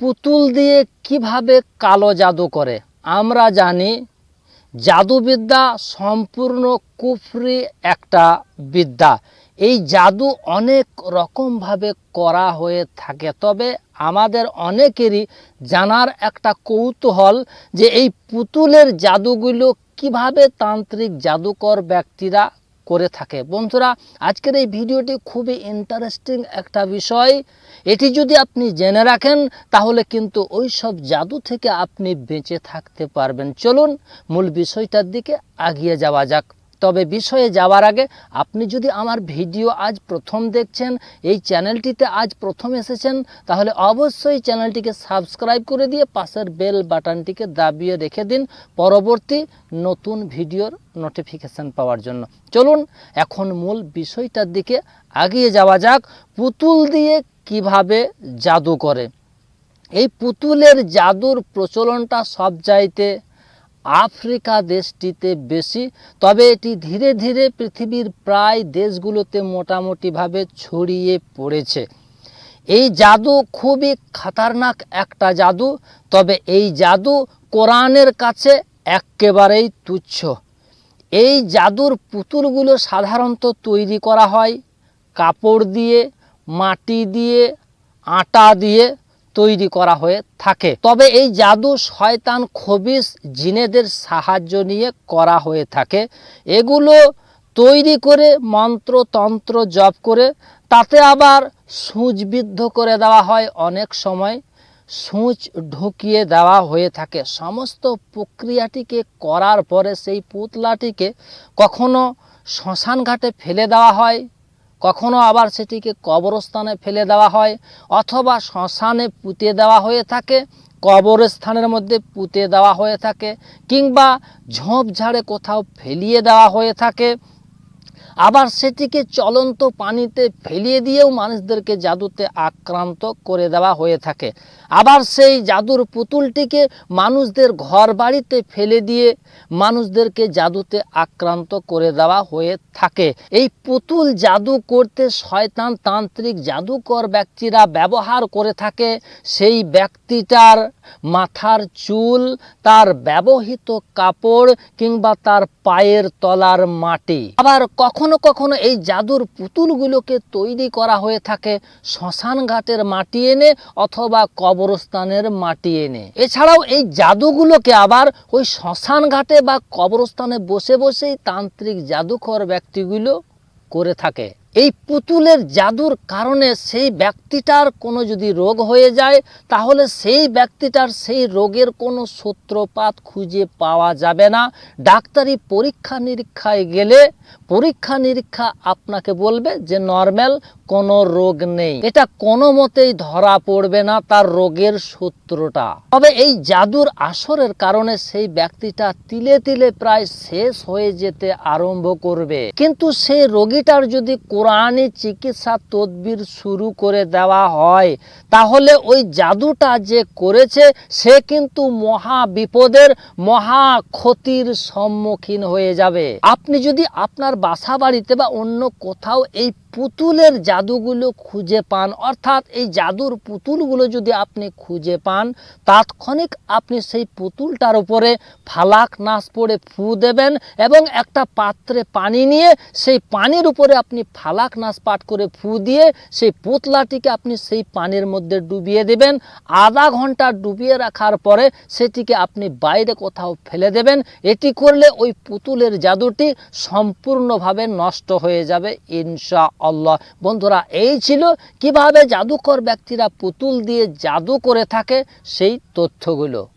পুতুল দিয়ে কীভাবে কালো জাদু করে? আমরা জানি জাদুবিদ্যা সম্পূর্ণ কুফরি একটা বিদ্যা। এই জাদু অনেক রকমভাবে করা হয়ে থাকে, তবে আমাদের অনেকেরই জানার একটা কৌতূহল যে এই পুতুলের জাদুগুলো কীভাবে তান্ত্রিক জাদুকর ব্যক্তিরা করে থাকে। বন্ধুরা, আজকের এই ভিডিওটি খুবই ইন্টারেস্টিং একটা বিষয়। এটি যদি আপনি জেনে রাখেন, তাহলে কিন্তু ওই সব জাদু থেকে আপনি বেঁচে থাকতে পারবেন। চলুন মূল বিষয়টার দিকে আগিয়ে যাওয়া যাক। তবে বিষয়ে যাওয়ার আগে আপনি যদি আমার ভিডিও আজ প্রথম দেখছেন, এই চ্যানেলটিতে আজ প্রথম এসেছেন, তাহলে অবশ্যই চ্যানেলটিকে সাবস্ক্রাইব করে দিয়ে পাশের বেল বাটনটিকে দাবিয়ে রেখে দিন পরবর্তী নতুন ভিডিওর নোটিফিকেশান পাওয়ার জন্য। চলুন, এখন মূল বিষয়টার দিকে আগিয়ে যাওয়া যাক। পুতুল দিয়ে কীভাবে জাদু করে? এই পুতুলের জাদুর প্রচলনটা সব চাইতে আফ্রিকা দেশটিতে বেশি, তবে এটি ধীরে ধীরে পৃথিবীর প্রায় দেশগুলোতে মোটামুটিভাবে ছড়িয়ে পড়েছে। এই জাদু খুবই খাতারনাক একটা জাদু, তবে এই জাদু কোরআনের কাছে একেবারেই তুচ্ছ। এই জাদুর পুতুলগুলো সাধারণত তৈরি করা হয় কাপড় দিয়ে, মাটি দিয়ে, আটা দিয়ে তৈরি করা হয়ে থাকে। তবে এই জাদু শয়তান খবিস জিনেদের সাহায্য নিয়ে করা হয়ে থাকে। এগুলো তৈরি করে, মন্ত্রতন্ত্র জপ করে, তাতে আবার সূচবিদ্ধ করে দেওয়া হয় অনেক সময়। সূচ ঢুকিয়ে দেওয়া হয়ে থাকে। সমস্ত প্রক্রিয়াটিকে করার পরে সেই পুতলাটিকে কখনো শ্মশান ঘাটে ফেলে দেওয়া হয় কখনো আবার সেটিকে কবরস্থানে ফেলে দেওয়া হয় অথবা শ্মশানে পুঁতে দেওয়া হয়ে থাকে, কবরস্থানের মধ্যে পুঁতে দেওয়া হয়ে থাকে কিংবা ঝোপঝাড়ে কোথাও ফেলিয়ে দেওয়া হয়ে থাকে। আবার সেটিকে চলন্ত পানিতে ফেলিয়ে দিয়েও মানুষদেরকে জাদুতে আক্রান্ত করে দেওয়া হয়ে থাকে। আবার সেই জাদুর পুতুলটিকে মানুষদের ঘর বাড়িতে ফেলে দিয়ে মানুষদেরকে জাদুতে আক্রান্ত করে দেওয়া হয়ে থাকে। এই পুতুল জাদু করতে শয়তান তান্ত্রিক জাদুকর ব্যক্তিরা ব্যবহার করে থাকে। সেই ব্যক্তিটার মাথার চুল, তার ব্যবহৃত কাপড় কিংবা তার পায়ের তলার মাটি। আবার কখনো কখনো কখনো এই জাদুর পুতুলগুলোকে তৈরি করা হয়ে থাকে শ্মশান ঘাটের মাটি এনে অথবা কবরস্থানের মাটি এনে। এছাড়াও এই জাদুগুলোকে আবার ওই শ্মশান ঘাটে বা কবরস্থানে বসে বসেই তান্ত্রিক জাদুঘর ব্যক্তিগুলো করে থাকে। এই পুতুলের জাদুর কারণে সেই ব্যক্তিটার কোনো যদি রোগ হয়ে যায়, তাহলে সেই ব্যক্তিটার সেই রোগের কোনো সূত্রপাত খুঁজে পাওয়া যাবে না। ডাক্তারি পরীক্ষা নিরীক্ষায় গেলে পরীক্ষা নিরীক্ষা আপনাকে বলবে যে নর্মাল কোনো রোগ নেই। এটা কোনো মতেই ধরা পড়বে না তার রোগের সূত্রটা। তবে এই জাদুর আসরের কারণে সেই ব্যক্তিটা তিলে তিলে প্রায় শেষ হয়ে যেতে আরম্ভ করবে। কিন্তু সেই রোগীটার যদি কোরআনি চিকিৎসা তদবির শুরু করে দেওয়া হয়। তাহলে ওই জাদুটা যে করেছে, সে কিন্তু মহা বিপদের, মহা ক্ষতির সম্মুখীন হয়ে যাবে। আপনি যদি আপনার বাসা বাড়িতে বা অন্য কোথাও এই পুতুলের জাদুগুলো খুঁজে পান। অর্থাৎ এই জাদুর পুতুলগুলো যদি আপনি খুঁজে পান, তাৎক্ষণিক আপনি সেই পুতুলটার উপরে ফালাক নাচ পড়ে ফু দেবেন এবং একটা পাত্রে পানি নিয়ে সেই পানির উপরে আপনি ফালাক নাচ পাঠ করে ফু দিয়ে সেই পুতলাটিকে আপনি সেই পানির মধ্যে ডুবিয়ে দেবেন। আধা ঘণ্টা ডুবিয়ে রাখার পরে সেটিকে আপনি বাইরে কোথাও ফেলে দেবেন। এটি করলে ওই পুতুলের জাদুটি সম্পূর্ণভাবে নষ্ট হয়ে যাবে ইনশা আল্লাহ। বন্ধুরা এই ছিল কীভাবে জাদুকর ব্যক্তিরা পুতুল দিয়ে জাদু করে থাকে সেই তথ্যগুলো।